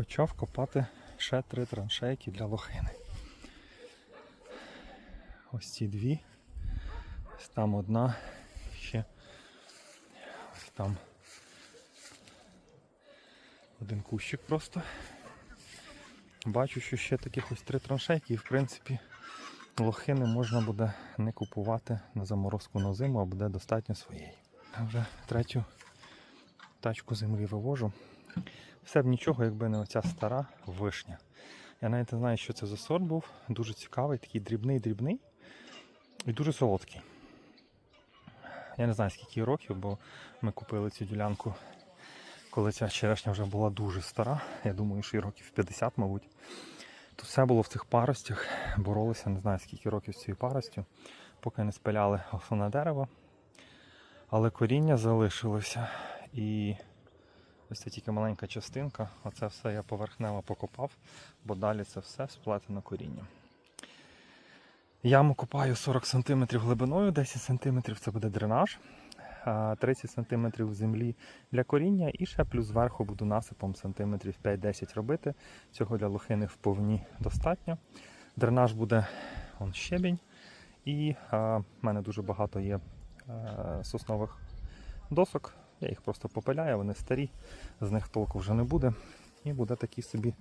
почав копати ще три траншейки для лохини. Ось ці дві. Ось там одна, ще ось там один кущик просто. Бачу, що ще таких ось три траншейки, і в принципі лохини можна буде не купувати на заморозку на зиму, а буде достатньо своєї. Вже третю тачку землі вивожу. Все б нічого, якби не оця стара вишня. Я навіть не знаю, що це за сорт був. Дуже цікавий, такий дрібний-дрібний і дуже солодкий. Я не знаю, скільки років, бо ми купили цю ділянку, коли ця черешня вже була дуже стара. Я думаю, що їй років 50, мабуть. Тут все було в цих паростях. Боролися, не знаю скільки років з цією паростю, поки не спиляли основне дерево. Але коріння залишилося. І ось це тільки маленька частинка. Оце все я поверхнево покопав, бо далі це все сплетено корінням. Яму копаю 40 см глибиною, 10 см це буде дренаж, 30 см землі для коріння і ще плюс зверху буду насипом сантиметрів 5-10 робити. Цього для лохини вповні достатньо. Дренаж буде он, щебінь. І в мене дуже багато є а, соснових досок. Я їх просто попиляю, вони старі, з них толку вже не буде. І буде такий собі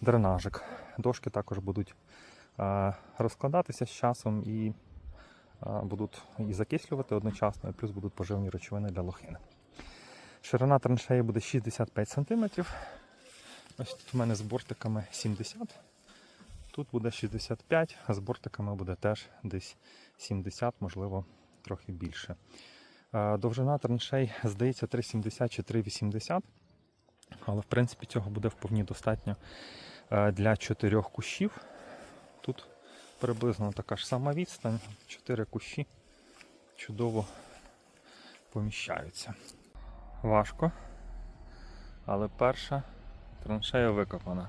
дренажик. Дошки також будуть а, розкладатися з часом і а, будуть і закислювати одночасно, і плюс будуть поживні речовини для лохини. Ширина траншеї буде 65 см. Ось тут у мене з бортиками 70 Тут буде 65, а з бортиками буде теж десь 70, можливо, трохи більше. Е, Довжина траншей, здається, 3,70 чи 3,80. Але в принципі цього буде вповні достатньо е, для чотирьох кущів. Тут приблизно така ж сама відстань. Чотири кущі чудово поміщаються. Важко. Але перша траншея викопана.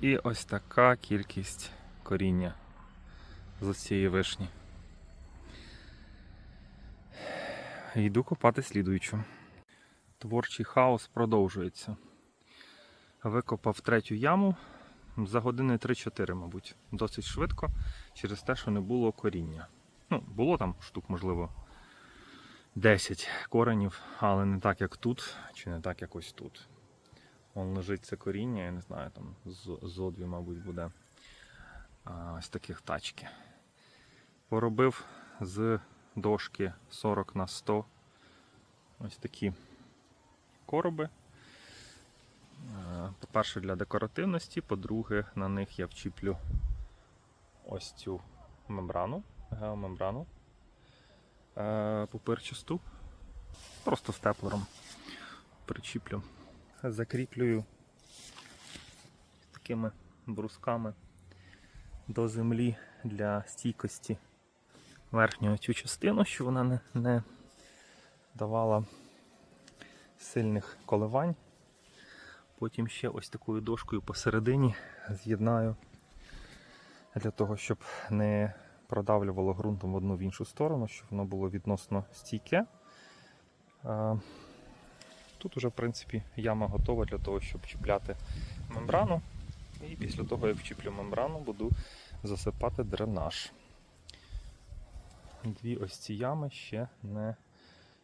І ось така кількість коріння з цієї вишні. Йду копати слідуючу. Творчий хаос продовжується. Викопав третю яму за години 3-4, мабуть. Досить швидко, через те, що не було коріння. Ну, було там штук, можливо, 10 коренів, але не так, як тут, чи не так, як ось тут. Вон лежить це коріння, я не знаю, там з- зо дві, мабуть, буде а, ось таких тачки. Поробив з дошки 40 на 100 ось такі короби. Е, По-перше, для декоративності, по-друге, на них я вчіплю ось цю мембрану, геомембрану е, пупирчасту. Просто степлером причіплю. Закріплюю такими брусками до землі для стійкості верхню цю частину, щоб вона не, не давала сильних коливань. Потім ще ось такою дошкою посередині з'єднаю для того, щоб не продавлювало ґрунтом в одну в іншу сторону, щоб воно було відносно стійке. Тут уже, в принципі, яма готова для того, щоб чіпляти мембрану. І після того, як вчіплю мембрану, буду засипати дренаж. Дві ось ці ями ще не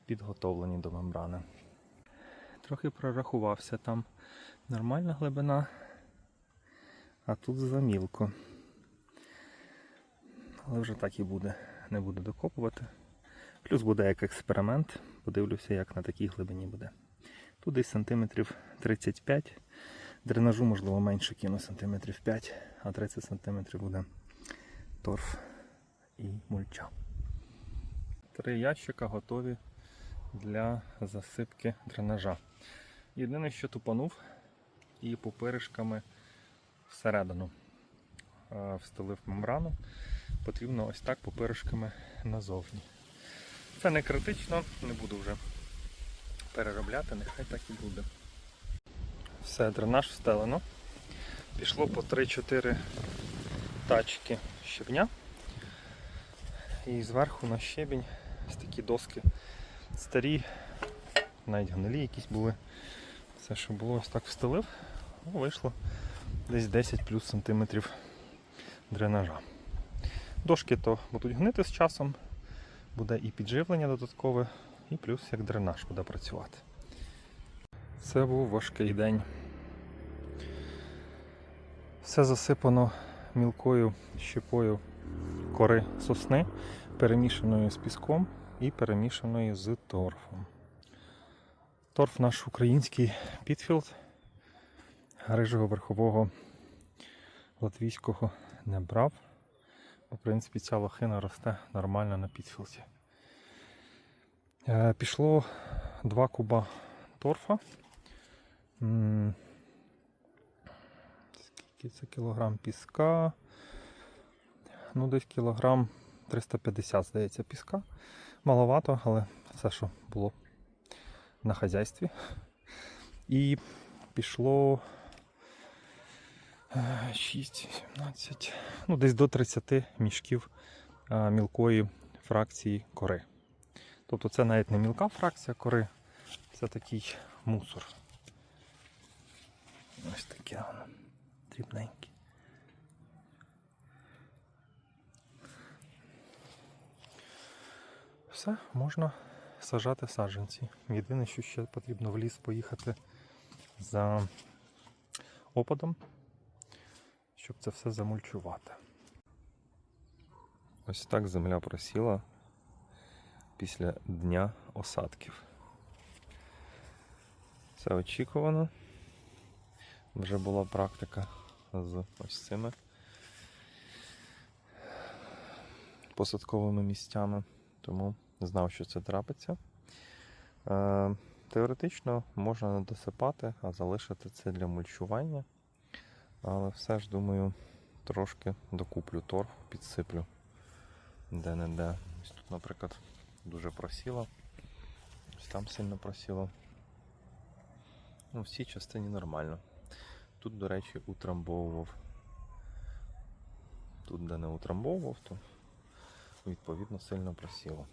підготовлені до мембрани. Трохи прорахувався там нормальна глибина, а тут замілко. Але вже так і буде, не буду докопувати. Плюс буде як експеримент, подивлюся, як на такій глибині буде. Тут десь сантиметрів 35, дренажу, можливо, менше кину сантиметрів 5, а 30 сантиметрів буде торф і мульча. Три ящика готові для засипки дренажа. Єдине, що тупанув і пупиришками всередину встелив мембрану. Потрібно ось так пупиришками назовні. Це не критично, не буду вже переробляти, нехай так і буде. Все, дренаж встелено. Пішло по 3-4 тачки щебня. І зверху на щебінь ось такі доски старі, навіть гнилі якісь були. Все, що було, ось так встелив. Ну, вийшло десь 10 плюс сантиметрів дренажа. Дошки то будуть гнити з часом, буде і підживлення додаткове, і плюс як дренаж буде працювати. Це був важкий день. Все засипано мілкою щепою кори сосни, перемішаною з піском і перемішаною з торфом. Торф наш український Пітфілд, рижого верхового латвійського не брав. В принципі, ця лохина росте нормально на Пітфілді. Е, Пішло 2 куба торфа. Скільки це кілограм піска? Ну, десь кілограм 350, здається, піска. Маловато, але все, що було на хазяйстві. І пішло 6, 17, ну десь до 30 мішків мілкої фракції кори. Тобто це навіть не мілка фракція кори, це такий мусор. Ось таке воно дрібненьке. Все, можна сажати саджанці. Єдине, що ще потрібно в ліс поїхати за опадом, щоб це все замульчувати. Ось так земля просіла після дня осадків. Це очікувано. Вже була практика з ось цими посадковими місцями, тому знав, що це трапиться. Е, Теоретично можна не досипати, а залишити це для мульчування. Але все ж, думаю, трошки докуплю торф, підсиплю де-не-де. Ось тут, наприклад, дуже просіло. Ось там сильно просіло. Ну, в цій частині нормально. Тут, до речі, утрамбовував. Тут, де не утрамбовував, то відповідно сильно просіло.